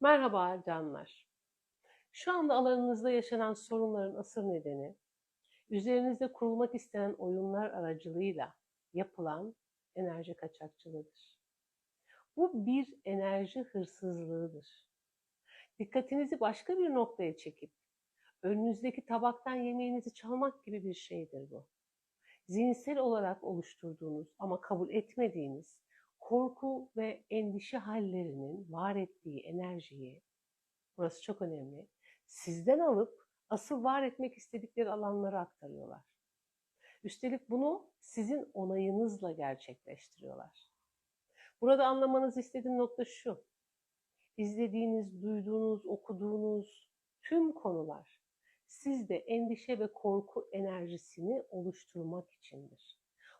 Merhaba canlar. Şu anda alanınızda yaşanan sorunların asıl nedeni, üzerinizde kurulmak istenen oyunlar aracılığıyla yapılan enerji kaçakçılığıdır. Bu bir enerji hırsızlığıdır. Dikkatinizi başka bir noktaya çekip önünüzdeki tabaktan yemeğinizi çalmak gibi bir şeydir bu. Zihinsel olarak oluşturduğunuz ama kabul etmediğiniz korku ve endişe hallerinin var ettiği enerjiyi, burası çok önemli, sizden alıp asıl var etmek istedikleri alanlara aktarıyorlar. Üstelik bunu sizin onayınızla gerçekleştiriyorlar. Burada anlamanızı istediğim nokta şu. İzlediğiniz, duyduğunuz, okuduğunuz tüm konular sizde endişe ve korku enerjisini oluşturmak içindir.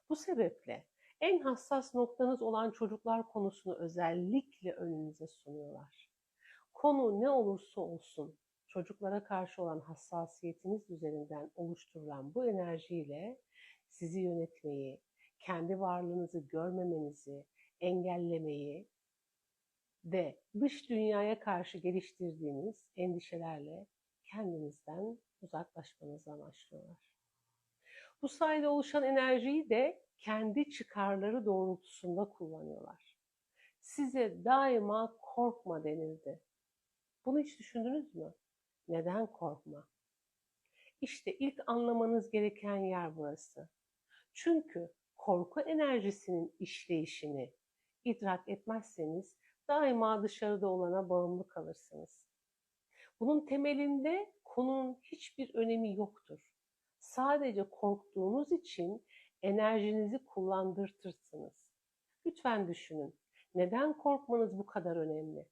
Bu sebeple en hassas noktanız olan çocuklar konusunu özellikle önünüze sunuyorlar. Konu ne olursa olsun çocuklara karşı olan hassasiyetiniz üzerinden oluşturulan bu enerjiyle sizi yönetmeyi, kendi varlığınızı görmemenizi, engellemeyi ve dış dünyaya karşı geliştirdiğiniz endişelerle kendinizden uzaklaşmanızı amaçlıyorlar. Bu sayede oluşan enerjiyi de kendi çıkarları doğrultusunda kullanıyorlar. Size daima korkma denildi. Bunu hiç düşündünüz mü? Neden korkma? İşte ilk anlamanız gereken yer burası. Çünkü korku enerjisinin işleyişini idrak etmezseniz daima dışarıda olana bağımlı kalırsınız. Bunun temelinde konunun hiçbir önemi yoktur. Sadece korktuğunuz için enerjinizi kullandırtırsınız. Lütfen düşünün. Neden korkmanız bu kadar önemli?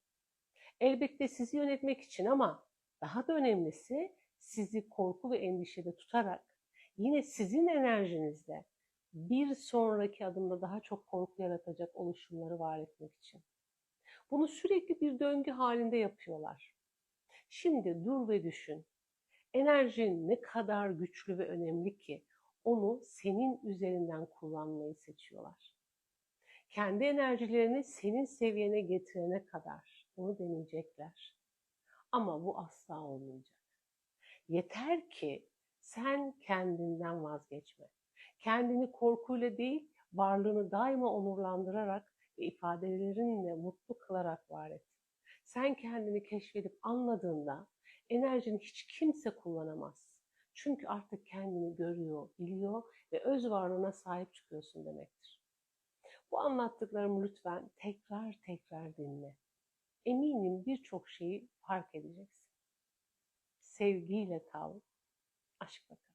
Elbette sizi yönetmek için ama daha da önemlisi sizi korku ve endişede tutarak yine sizin enerjinizle bir sonraki adımda daha çok korku yaratacak oluşumları var etmek için. Bunu sürekli bir döngü halinde yapıyorlar. Şimdi dur ve düşün. Enerjin ne kadar güçlü ve önemli ki onu senin üzerinden kullanmayı seçiyorlar. Kendi enerjilerini senin seviyene getirene kadar bunu deneyecekler. Ama bu asla olmayacak. Yeter ki sen kendinden vazgeçme. Kendini korkuyla değil, varlığını daima onurlandırarak ve ifadelerinle mutlu kılarak var et. Sen kendini keşfedip anladığında enerjini hiç kimse kullanamaz. Çünkü artık kendini görüyor, biliyor ve öz varlığına sahip çıkıyorsun demektir. Bu anlattıklarımı lütfen tekrar tekrar dinle. Eminim birçok şeyi fark edeceksin. Sevgiyle kal, aşkla kal.